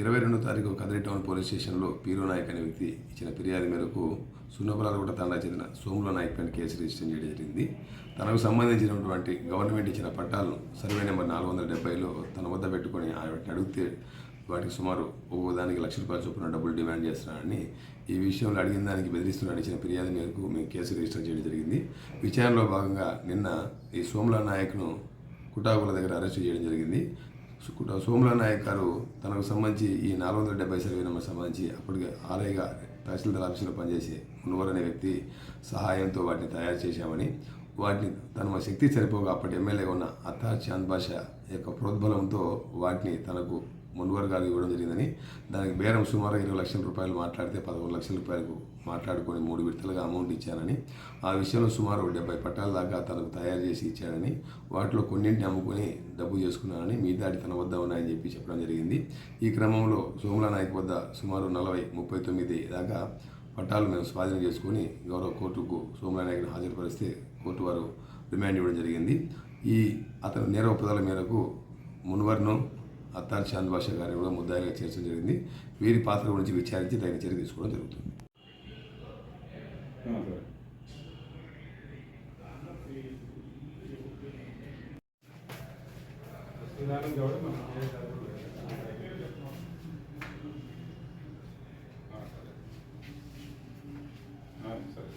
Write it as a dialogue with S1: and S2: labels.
S1: తారీఖు Kadiri town police స్టేషన్లో పీరు నాయక్ అనే వ్యక్తి ఇచ్చిన ఫిర్యాదు మేరకు సున్నపురాలగూడ తండా చెందిన సోముల నాయక్ పైన కేసు రిజిస్టర్ చేయడం జరిగింది. తనకు సంబంధించినటువంటి గవర్నమెంట్ ఇచ్చిన పట్టాలను సర్వే నెంబర్ నాలుగు వందల డెబ్బైలో తన వద్ద పెట్టుకొని వాటిని అడిగితే వాటికి సుమారు ఒక్కో దానికి లక్ష రూపాయల చొప్పున డబ్బులు డిమాండ్ చేస్తున్నారని ఈ విషయంలో అడిగిన దానికి బెదిరిస్తున్నాడు ఇచ్చిన ఫిర్యాదు మేరకు మేము కేసు రిజిస్టర్ చేయడం జరిగింది. విచారణలో భాగంగా నిన్న ఈ సోముల నాయక్ను కుటాకుల దగ్గర అరెస్ట్ చేయడం జరిగింది. సోముల నాయక్ గారు తనకు సంబంధించి ఈ నాలుగు వందల డెబ్బై సర్వే నెంబర్ సంబంధించి అప్పటికే ఆలయగా తహసీల్దార్ ఆఫీసులో పనిచేసే మునువర్ అనే వ్యక్తి సహాయంతో వాటిని తయారు చేశామని వాటిని తన శక్తి సరిపోగా అప్పటి ఎమ్మెల్యేగా ఉన్న అత్తా చాంద్ భాష యొక్క ప్రోద్బలంతో వాటిని తనకు మున్వర్ గారు ఇవ్వడం జరిగిందని. దానికి బేరం సుమారు ఇరవై లక్షల రూపాయలు మాట్లాడితే పదకొండు లక్షల రూపాయలకు మాట్లాడుకొని మూడు విడతలుగా అమౌంట్ ఇచ్చానని ఆ విషయంలో సుమారు డెబ్బై పట్టాల దాకా తనకు తయారు చేసి ఇచ్చాడని వాటిలో కొన్నింటిని అమ్ముకొని డబ్బు చేసుకున్నానని మిగతాటి తన వద్ద ఉన్నాయని చెప్పి చెప్పడం జరిగింది. ఈ క్రమంలో సోముల నాయక్ వద్ద సుమారు నలభై ముప్పై తొమ్మిది దాకా పట్టాలు మేము స్వాధీనం చేసుకొని గౌరవ కోర్టుకు సోముల నాయకుని హాజరుపరిస్తే కోర్టు వారు రిమాండ్ ఇవ్వడం జరిగింది. ఈ అతను నేర ఒప్పుదల మేరకు మున్వర్ను అత్తార్ చాంద్ భాష గారిని కూడా ముద్దాయిగా చేర్చడం జరిగింది. వీరి పాత్ర గురించి విచారించి తగిన చర్య తీసుకోవడం జరుగుతుంది.
S2: సరే.